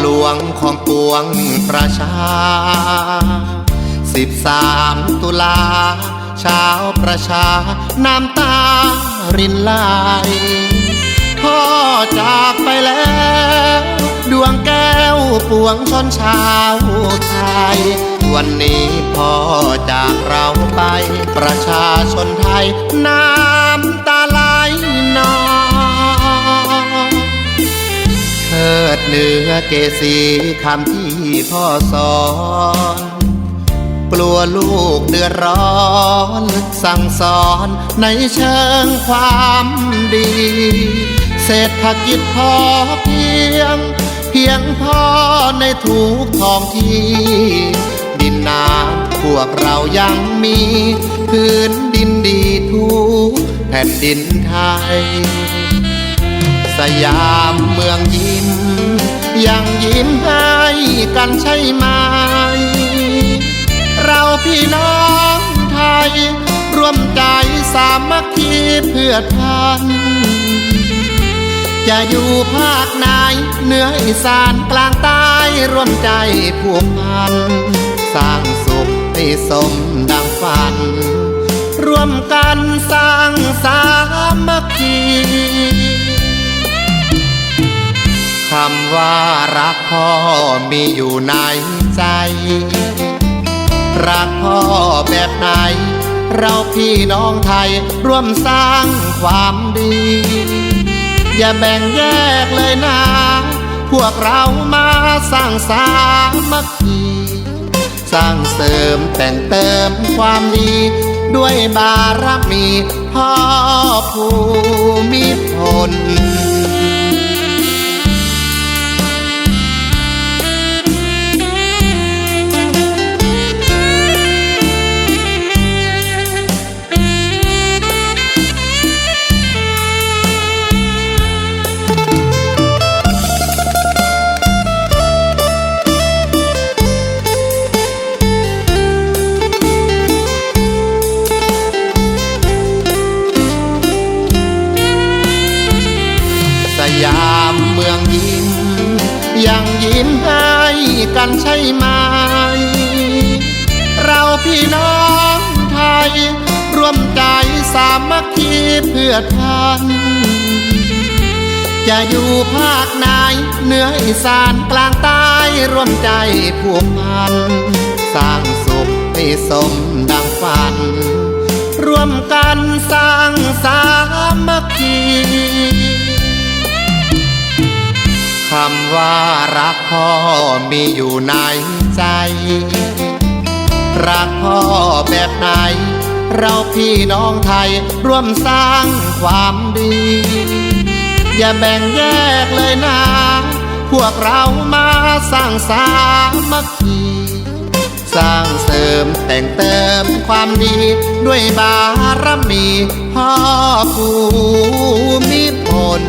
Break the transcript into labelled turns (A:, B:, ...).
A: หลวงของปวงประชาสิบสามตุลาชาวประชา น้ำตารินไหลพ่อจากไปแล้ว ดวงแก้วปวงชนชาวไทย วันนี้พ่อจากเราไปประชาชนไทยน้า เนื้อเกสีคำที่พ่อสอนกลัวลูกเดือดร้อน สั่งสอนในเชิงความดี เศรษฐกิจพอเพียง เพียงพอในทุกท้องที่ ดินน้ำพวกเรายังมีพื้นดินดีทุกแผ่นดินไทย สยามเมืองยิ้ม ยังยิ้มให้กันใช่ไหม เราพี่น้องไทย ร่วมใจสามัคคีเพื่อท่าน จะอยู่ภาคไหนเหนืออีสานกลางใต้ร่วมใจผูกพัน สร้างสุขให้สมดังฝัน ร่วมกันสร้างสามัคคี คำว่ารักพ่อมีอยู่ในใจ รักพ่อแบบไหน เราพี่น้องไทยร่วมสร้างความดี อย่าแบ่งแยกเลยนะ พวกเรามาสร้างสามัคคีสร้างเสริมแต่งเติมความดี ด้วยบารมีพ่อภูมิพล ยามเมืองยิ้ม ยังยิ้มให้กันใช่ไหม เราพี่น้องไทย ร่วมใจสามัคคีเพื่อท่าน จะอยู่ภาคไหนเหนืออีสานกลางใต้ร่วมใจผูกพัน สร้างสุขให้สมดังฝัน ร่วมกันสร้างสามัคคี คำว่ารักพ่อมีอยู่ในใจ รักพ่อแบบไหน เราพี่น้องไทยร่วมสร้างความดี อย่าแบ่งแยกเลยนะ พวกเรามาสร้างสามัคคีสร้างเสริมแต่งเติมความดี ด้วยบารมีพ่อภูมิพล